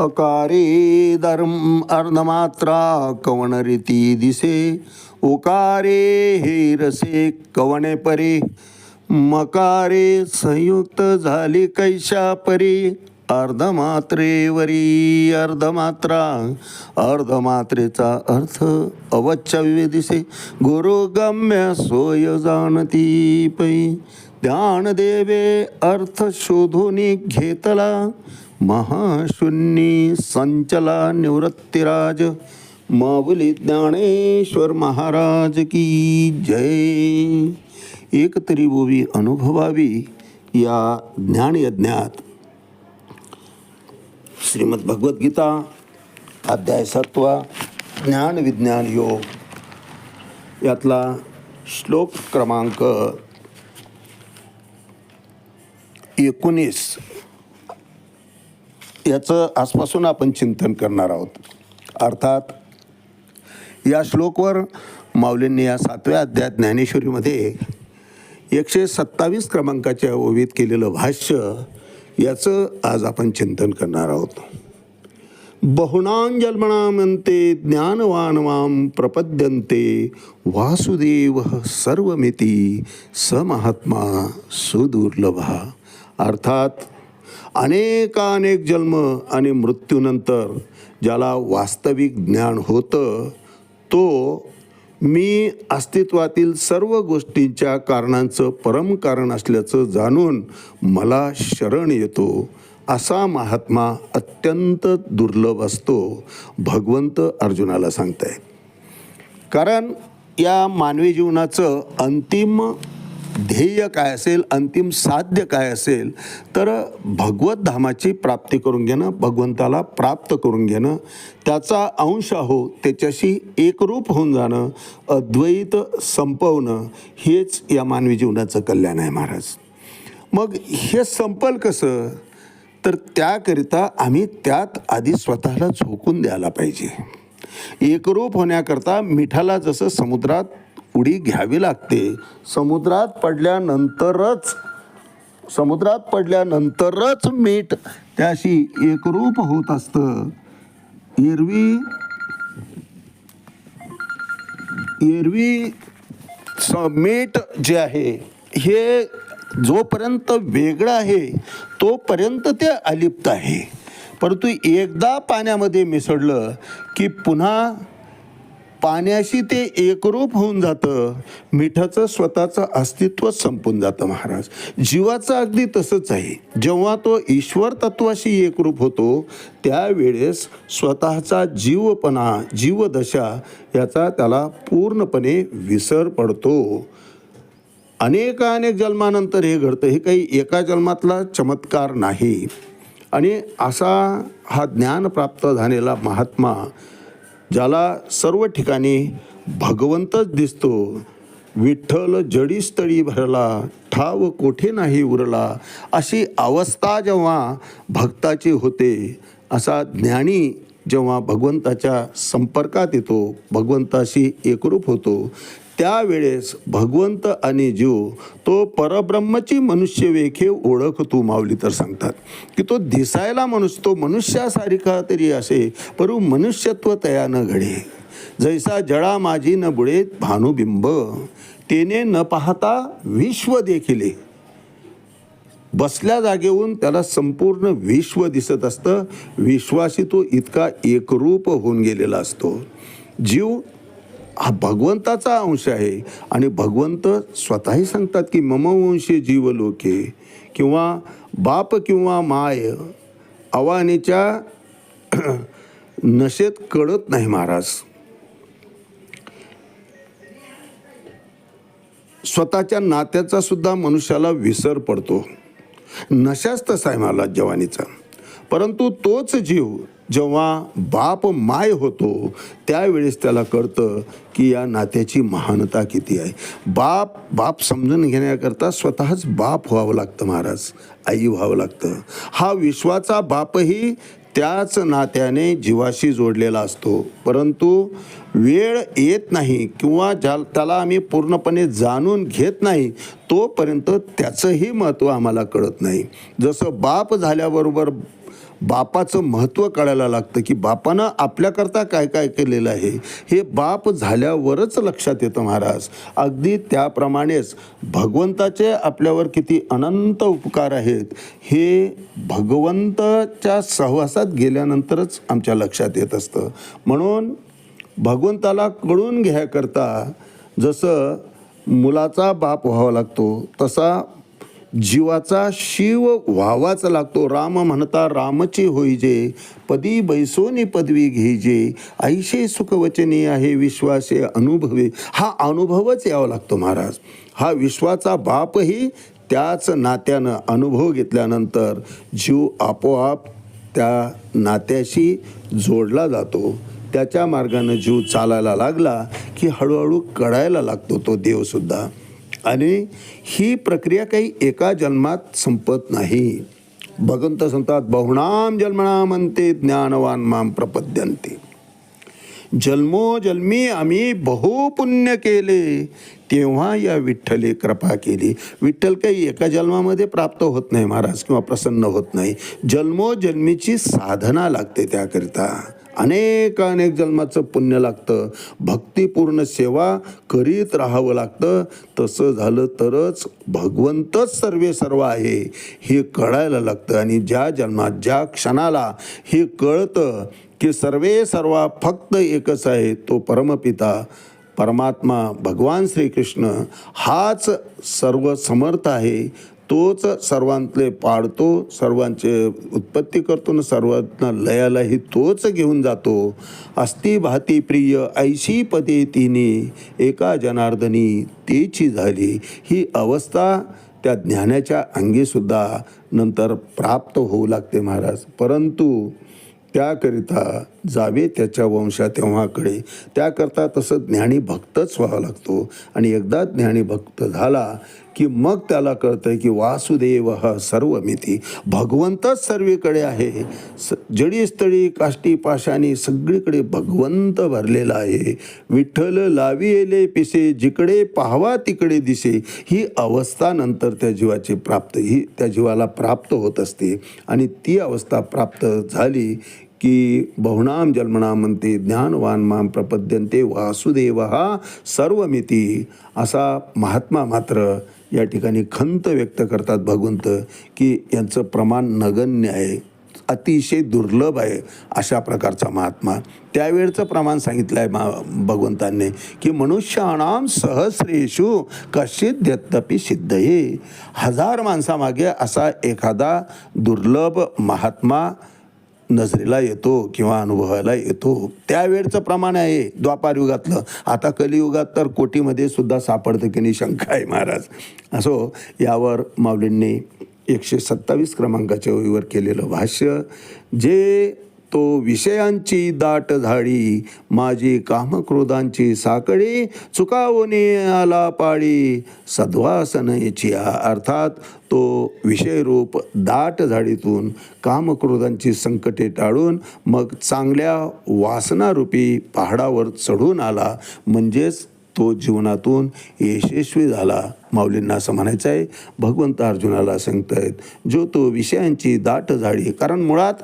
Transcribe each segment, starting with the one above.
अकारे धर्म अर्धमात्रा कवणरीती दिसे ओकारे हे रसे कवने परे मकारे संयुक्त झाली कैशा परी अर्धमात्रेवरी अर्धमात्रा अर्धमात्रेचा अर्थ अवच्छव्य दिसे गुरुगम्य सोय जाणती पै ध्यान देवे अर्थ शोधून घेतला महाशून्य संचला निवृत्तीराज माऊली ज्ञानेश्वर महाराज की जय। एकतरी बोवी अनुभवावी या ज्ञानयज्ञात. श्रीमद भगवद्गीता अध्याय सत्वा ज्ञान विज्ञान योग. यातला श्लोक क्रमांक एकोणीस. याचं आजपासून आपण चिंतन करणार आहोत. अर्थात या श्लोकवर माऊलींनी या सातव्या अध्यायात ज्ञानेश्वरीमध्ये एकशे सत्तावीस क्रमांकाच्या ओवीत केलेलं भाष्य याचं आज आपण चिंतन करणार आहोत. बहुणां जन्मणामंते ज्ञानवान वाम प्रपद्यंते वासुदेव सर्वमिती स महात्मा सुदुर्लभ. अर्थात अनेकानेक जन्म आणि मृत्यूनंतर ज्याला वास्तविक ज्ञान होतं तो मी अस्तित्वातील सर्व गोष्टींच्या कारणांचं परम कारण असल्याचं जाणून मला शरण येतो. असा महात्मा अत्यंत दुर्लभ असतो भगवंत अर्जुनाला सांगताय. कारण या मानवी जीवनाचं अंतिम ध्येय काय असेल अंतिम साध्य काय असेल तर भगवत धामाची प्राप्ती करून घेणं भगवंताला प्राप्त करून घेणं त्याचा अंश हो त्याच्याशी एकरूप होऊन जाणं अद्वैत संपवणं हेच या मानवी जीवनाचं कल्याण आहे महाराज. मग हे संपल कसं? तर त्याकरिता आम्ही त्यात आधी स्वतःला झोकून द्यायला पाहिजे. एकरूप होण्याकरता मिठाला जसं समुद्रात उडी घ्यावी लागते. समुद्रात पडल्यानंतरच समुद्रात पडल्यानंतरच मीठ त्याशी एकरूप होत असतं. एरवी एरवी स मीठ जे आहे हे जोपर्यंत वेगळं आहे तोपर्यंत ते अलिप्त आहे. परंतु एकदा पाण्यामध्ये मिसळलं की पुन्हा पाण्याशी ते एकरूप होऊन जातं. मिठाचं स्वतःचं अस्तित्व संपून जातं महाराज. जीवाचं अगदी तसंच आहे. जेव्हा तो ईश्वर तत्वाशी एकरूप होतो त्यावेळेस स्वतःचा जीवपणा जीवदशा याचा त्याला पूर्णपणे विसर पडतो. अनेक अनेक जन्मानंतर हे घडतं. हे काही एका जन्मातला चमत्कार नाही. आणि असा हा ज्ञान प्राप्त झालेला महात्मा ज्याला सर्व ठिकाणी भगवंतच दिसतो. विठ्ठल जडीस्थळी भरला ठाव कोठे नाही उरला. अशी अवस्था जेव्हा भक्ताची होते असा ज्ञानी जेव्हा भगवंताच्या संपर्कात येतो भगवंताशी एकरूप होतो त्यावेळेस भगवंत आणि जीव तो परब्रह्मची मनुष्य वेखे ओळख तू मावली तर सांगतात. की तो दिसायला मनुष्य तो मनुष्यासारखा तरी असे परु मनुष्यत्व तया न घडे. जैसा जळा माझी न बुडे भानुबिंब तेने न पाहता विश्व देखिले. बसल्या जागेहून त्याला संपूर्ण विश्व दिसत असतं. विश्वाशी तो इतका एकरूप होऊन गेलेला असतो. जीव हा भगवंताचा अंश आहे. आणि भगवंत स्वतःही सांगतात की ममवंशी जीवलोके जीव लोके किंवा बाप किंवा माय अवानीच्या नशेत कळत नाही महाराज. स्वतःच्या नात्याचा सुद्धा मनुष्याला विसर पडतो. नशाच तसा आहे मला जवानीचा. परंतु तोच जीव जेव्हा बाप माय होतो त्यावेळेस त्याला कळतं की या नात्याची महानता किती आहे. बाप बाप समजून घेण्याकरता स्वतःच बाप व्हावं लागतं महाराज आई व्हावं लागतं. हा विश्वाचा बापही त्याच नात्याने जीवाशी जोडलेला असतो. परंतु वेळ येत नाही किंवा ज्या त्याला आम्ही पूर्णपणे जाणून घेत नाही तोपर्यंत त्याचंही महत्त्व आम्हाला कळत नाही. जसं बाप झाल्याबरोबर बापाचं महत्त्व कळायला लागतं की बापानं आपल्याकरता काय काय केलेलं आहे हे बाप झाल्यावरच लक्षात येतं महाराज. अगदी त्याप्रमाणेच भगवंताचे आपल्यावर किती अनंत उपकार आहेत हे भगवंताच्या सहवासात गेल्यानंतरच आमच्या लक्षात येत असतं. म्हणून भगवंताला कळून घ्याकरता जसं मुलाचा बाप व्हावा लागतो तसा जीवाचा शिव व्हावाच लागतो. राम म्हणता रामची होईजे. पदी बैसोनी पदवी घेईजे ऐशे सुखवचनी आहे विश्वासे अनुभवे. हा अनुभवच यावा लागतो महाराज. हा विश्वाचा बापही त्याच नात्यानं अनुभव घेतल्यानंतर जीव आपोआप त्या नात्याशी जोडला जातो. त्याच्या मार्गानं जीव चालायला लागला की हळूहळू कळायला लागतो तो देवसुद्धा. आणि ही प्रक्रिया काही एका जन्मात संपत नाही. भगवंत संतात बहुणाम जन्मणाम अंते ज्ञानवान माम प्रपद्यंते जन्मोजन्मी आम्ही बहुपुण्य केले तेव्हा या विठ्ठले कृपा केली. विठ्ठल काही एका जन्मामध्ये प्राप्त होत नाही महाराज किंवा प्रसन्न होत नाही. जन्मोजन्मीची साधना लागते त्याकरिता. अनेक अनेक जन्माचं पुण्य लागतं. भक्तिपूर्ण सेवा करीत राहावं लागतं. तसं झालं तरच भगवंतच सर्वे सर्व आहे. हे कळायला लागतं आणि ज्या जन्मात ज्या क्षणाला हे कळतं की सर्वे सर्वा फक्त एकच आहे तो परमपिता परमात्मा भगवान श्रीकृष्ण हाच सर्व समर्थ आहे. तोच सर्वांतले पाडतो सर्वांचे उत्पत्ती करतो ना सर्वांना लयालाही तोच घेऊन जातो. अस्ति भाती प्रिय ऐशी पदे तिने एका जनार्दनी तेची झाली. ही अवस्था त्या ज्ञानाच्या अंगीसुद्धा नंतर प्राप्त होऊ लागते महाराज. परंतु त्याकरिता जावे त्याच्या वंशा तेव्हाकडे. त्याकरता तसं ज्ञानी भक्तच व्हावा लागतो. आणि एकदा ज्ञानी भक्त झाला की मग त्याला कळतं की वासुदेव हा सर्व मिती भगवंतच सर्वीकडे आहे. स जडी स्थळी काष्टी पाशानी सगळीकडे भगवंत भरलेला आहे. विठ्ठल लावी येले पिसे जिकडे पाहावा तिकडे दिसे. ही अवस्था नंतर त्या जीवाची प्राप्त ही त्या जीवाला प्राप्त होत असते. आणि ती अवस्था प्राप्त झाली की बहुणाम जन्मनाम म्हणते ज्ञानवान माम प्रपद्यंते वासुदेव हा सर्वमिती असा महात्मा मात्र या ठिकाणी खंत व्यक्त करतात भगवंत की यांचं प्रमाण नगण्य आहे अतिशय दुर्लभ आहे अशा प्रकारचा महात्मा. त्यावेळचं प्रमाण सांगितलं आहे मा भगवंतांनी की मनुष्याणाम सहस्रेषु कश्चित यद्यपि सिद्ध हे हजार माणसामागे असा एखादा दुर्लभ महात्मा नजरेला येतो किंवा अनुभवायला येतो त्यावेळचं प्रमाण आहे द्वापार युगातलं. आता कलियुगात तर कोटीमध्ये सुद्धा सापडतं की नाही शंका आहे महाराज. असो यावर माऊलींनी एकशे सत्तावीस क्रमांकाच्या ओळीवर केलेलं भाष्य जे तो विषयांची दाट झाडी माझी कामक्रोधांची साखळी चुकावणे आला पाळी. सद्वासनयची अर्थात तो विषयरूप दाट झाडीतून कामक्रोधांची संकटे टाळून मग चांगल्या वासनारूपी पहाडावर चढून आला. म्हणजेच तो जीवनातून यशस्वी झाला. माऊलींना असं म्हणायचं आहे भगवंत अर्जुनाला सांगतायत जो तो विषयांची दाट झाडी कारण मुळात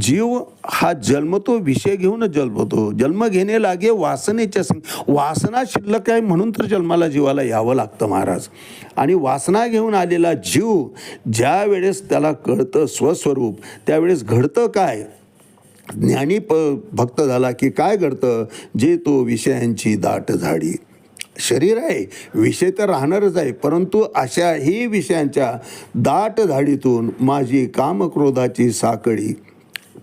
जीव हा जन्मतो विषय घेऊनच जन्मतो. जन्म घेणे लागे वासनेच्या संग वासना शिल्लक आहे म्हणून तर जन्माला जीवाला यावं लागतं महाराज. आणि वासना घेऊन आलेला जीव ज्या वेळेस त्याला कळतं स्वस्वरूप त्यावेळेस घडतं काय? ज्ञानी प भक्त झाला की काय घडतं? जे तो विषयांची दाट झाडी. शरीर आहे विषय तर राहणारच आहे परंतु अशाही विषयांच्या दाट धाडीतून माझी कामक्रोधाची साकळी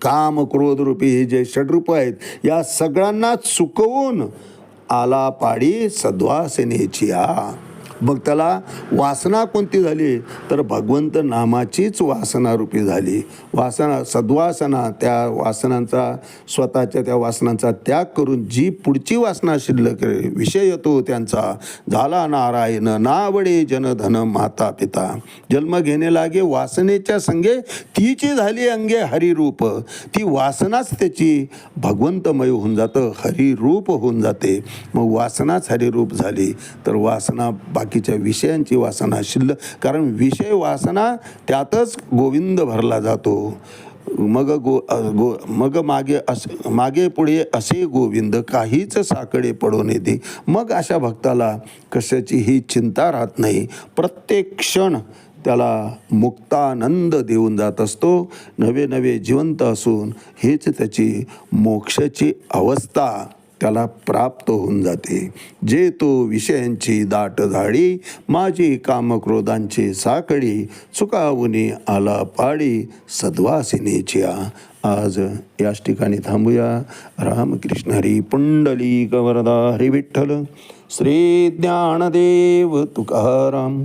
काम क्रोधरूपी हे जे षडरूप आहेत या सगळ्यांना चुकवून आला पाडी सद्वासनेची आ. मग त्याला वासना कोणती झाली? तर भगवंत नामाचीच वासना रूपी झाली. वासना सद्वासना त्या वासनांचा स्वतःच्या त्या वासनांचा त्याग करून जी पुढची वासना शिल्लक विषय येतो त्यांचा. झाला नारायण नावडे जनधन माता पिता. जन्म घेणे लागे वासनेच्या संगे तीची झाली अंगे हरिरूप. ती वासनाच त्याची भगवंतमय होऊन जातं हरिरूप होऊन जाते. मग वासनाच हरिरूप झाली. तर वासना बाकीच्या विषयांची वासना शिल्लक कारण विषय वासना त्यातच गोविंद भरला जातो. मग गो गो मग मागे अस मागे पुढे असे गोविंद काहीच साकडे पडून येते मग अशा भक्ताला कशाची ही चिंता राहत नाही. प्रत्येक क्षण त्याला मुक्तानंद देऊन जात असतो. नवे नवे जिवंत असून हेच त्याची मोक्षाची अवस्था. त्याला प्राप्त होऊन जाते. जे तो विषयांची दाट झाडी माझी कामक्रोधांची साकडी चुकावुनी आला पाडी सद्वासिनेच्या आज याच ठिकाणी थांबूया. रामकृष्ण हरी पुंडली कवरदा हरी विठ्ठल. श्री ज्ञानदेव तुकाराम.